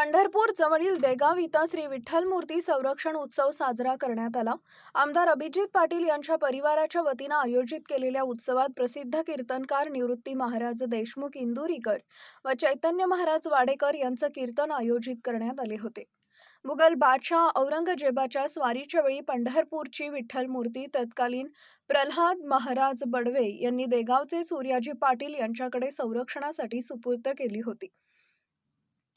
पंढरपूर जवळील देगाव इथं श्री विठ्ठल मूर्ती संरक्षण उत्सव साजरा करण्यात आला. आमदार अभिजित पाटील यांच्या परिवाराच्या वतीनं आयोजित केलेल्या उत्सवात प्रसिद्ध कीर्तनकार निवृत्ती महाराज देशमुख इंदुरीकर व चैतन्य महाराज वाडेकर यांचं कीर्तन आयोजित करण्यात आले होते. मुघल बादशाह औरंगजेबाच्या स्वारीच्या वेळी पंढरपूरची विठ्ठल मूर्ती तत्कालीन प्रल्हाद महाराज बडवे यांनी देगावचे सूर्याजी पाटील यांच्याकडे संरक्षणासाठी सुपूर्द केली होती.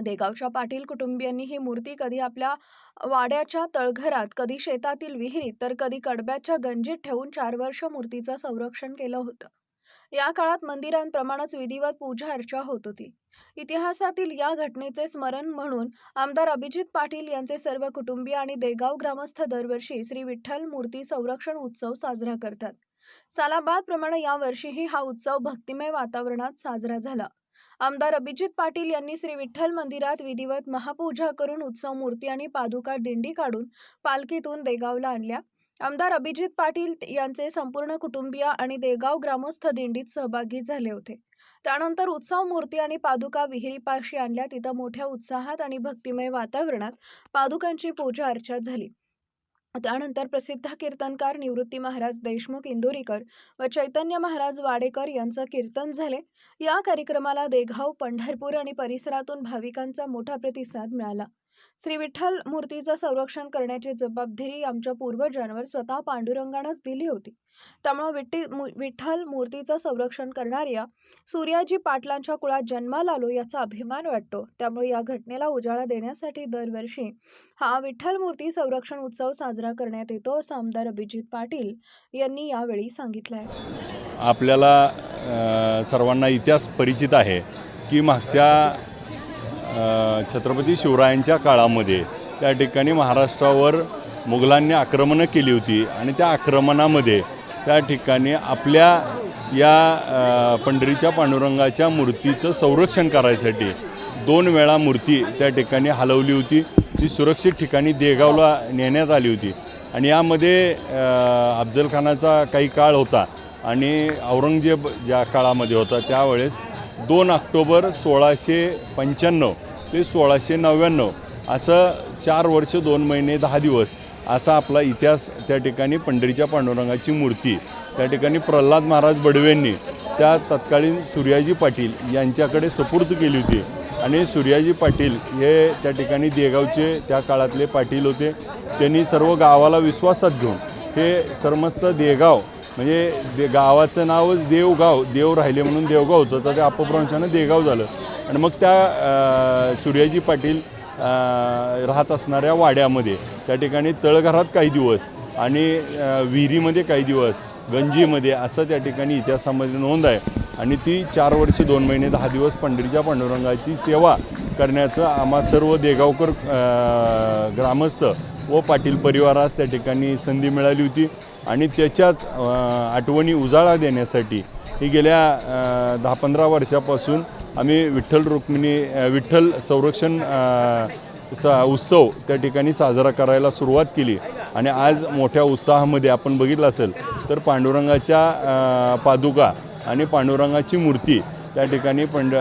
देगावच्या पाटील कुटुंबियांनी ही मूर्ती कधी आपल्या वाड्याच्या तळघरात कधी शेतातील विहिरीत तर कधी कडब्याच्या गंजीत ठेवून चार वर्ष मूर्तीचं संरक्षण केलं होतं. या काळात मंदिरांप्रमाणेच विधिवत पूजा अर्चा होत होती. इतिहासातील या घटनेचे स्मरण म्हणून आमदार अभिजित पाटील यांचे सर्व कुटुंबीय आणि देगाव ग्रामस्थ दरवर्षी श्री विठ्ठल मूर्ती संरक्षण उत्सव साजरा करतात. सालाबादप्रमाणे यावर्षीही हा उत्सव भक्तिमय वातावरणात साजरा झाला. आमदार अभिजित पाटील यांनी श्री विठ्ठल मंदिरात विधिवत महापूजा करून उत्सव मूर्ती आणि पादुका दिंडी काढून पालखीतून देगावला आणल्या. आमदार अभिजित पाटील यांचे संपूर्ण कुटुंबीय आणि देगाव ग्रामस्थ दिंडीत सहभागी झाले होते. त्यानंतर उत्सव मूर्ती आणि पादुका विहिरीपाशी आणल्या. तिथं मोठ्या उत्साहात आणि भक्तिमय वातावरणात पादुकांची पूजा अर्चा झाली. त्यानंतर प्रसिद्ध कीर्तनकार निवृत्ती महाराज देशमुख इंदोरीकर व चैतन्य महाराज वाडेकर यांचं कीर्तन झाले. या कार्यक्रमाला देगाव पंढरपूर आणि परिसरातून भाविकांचा मोठा प्रतिसाद मिळाला. श्री विठ्ठल मूर्तीचं संरक्षण करण्याची जबाबदारी आमच्या पूर्वजांवर स्वतः पांडुरंगानंच दिली होती. त्यामुळे विठ्ठी विठ्ठल मूर्तीचं संरक्षण करणाऱ्या सूर्याजी पाटलांच्या कुळात जन्माला आलो याचा अभिमान वाटतो. त्यामुळे या घटनेला उजाळा देण्यासाठी दरवर्षी हा विठ्ठल मूर्ती संरक्षण उत्सव साजरा करण्यात येतो असं आमदार अभिजित पाटील यांनी यावेळी सांगितलं आहे आपल्याला सर्वांना इतिहास परिचित आहे की मागच्या छत्रपती शिवरायांच्या काळामध्ये त्या ठिकाणी महाराष्ट्रावर मुघलांनी आक्रमणं केली होती आणि त्या आक्रमणामध्ये त्या ठिकाणी आपल्या या पंढरीच्या पांडुरंगाच्या मूर्तीचं संरक्षण करायसाठी दोन वेळा मूर्ती त्या ठिकाणी हलवली होती. ती सुरक्षित ठिकाणी देगावला नेण्यात आली होती. आणि यामध्ये अफजलखानाचा काही काळ होता आणि औरंगजेब ज्या काळामध्ये होता त्यावेळेस दोन ऑक्टोबर सोळाशे पंच्याण्णव ते सोळाशे नव्याण्णव. असं चार वर्ष दोन महिने दहा दिवस असा आपला इतिहास त्या ठिकाणी पंढरीच्या पांडुरंगाची मूर्ती त्या ठिकाणी प्रल्हाद महाराज बडवेंनी त्या तत्कालीन सूर्याजी पाटील यांच्याकडे सपूर्त केली होती. आणि सूर्याजी पाटील हे त्या ठिकाणी देगावचे त्या काळातले पाटील होते. त्यांनी सर्व गावाला विश्वासात घेऊन हे सर्मस्त देगाव म्हणजे दे गावाचं नावच देवगाव देव राहिले म्हणून देवगाव होतं. तर ते अपभ्रंशानं देगाव झालं. आणि मग त्या सूर्याजी पाटील राहत असणाऱ्या वाड्यामध्ये त्या ठिकाणी तळघरात काही दिवस आणि विहिरीमध्ये काही दिवस गंजीमध्ये असं त्या ठिकाणी इतिहासामध्ये नोंद आहे. आणि ती चार वर्ष दोन महिने दहा दिवस पंढरीच्या पांडुरंगाची सेवा करण्याचं आम्हा सर्व देगावकर ग्रामस्थ व पाटील परिवारास त्या ठिकाणी संधी मिळाली होती. आणि त्याच्याच आठवणी उजाळा देण्यासाठी ही गेल्या दहा पंधरा वर्षापासून आम्ही विठ्ठल रुक्मिणी विठ्ठल संरक्षण सा उत्सव त्या ठिकाणी साजरा करायला सुरुवात केली. आणि आज मोठ्या उत्साहामध्ये आपण बघितलं असेल तर पांडुरंगाच्या पादुका आणि पांडुरंगाची मूर्ती त्या ठिकाणी पंड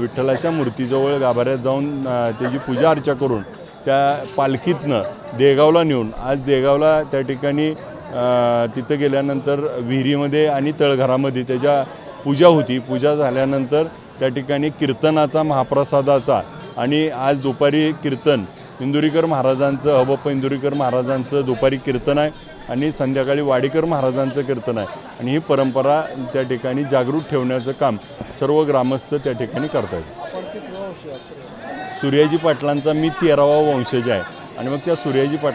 विठ्ठलाच्या मूर्तीजवळ गाभाऱ्यात जाऊन त्याची पूजा अर्चा करून त्या पालखीतनं देगावला नेऊन आज देगावला त्या ठिकाणी तिथं गेल्यानंतर विहिरीमध्ये आणि तळघरामध्ये त्याच्या पूजा होती. पूजा झाल्यानंतर त्या ठिकाणी कीर्तनाचा महाप्रसादाचा आणि आज दुपारी कीर्तन इंदुरीकर महाराजांचं अबप्पा इंदुरीकर महाराजांचं दुपारी कीर्तन आहे आणि संध्याकाळी वाडेकर महाराजांचं कीर्तन आहे. आणि ही परंपरा त्या ठिकाणी जागृत ठेवण्याचं काम सर्व ग्रामस्थ त्या ठिकाणी करत सूर्याजी पाटलांचा मी तेरावा वंशज आहे आणि मग त्या सूर्याजी पाट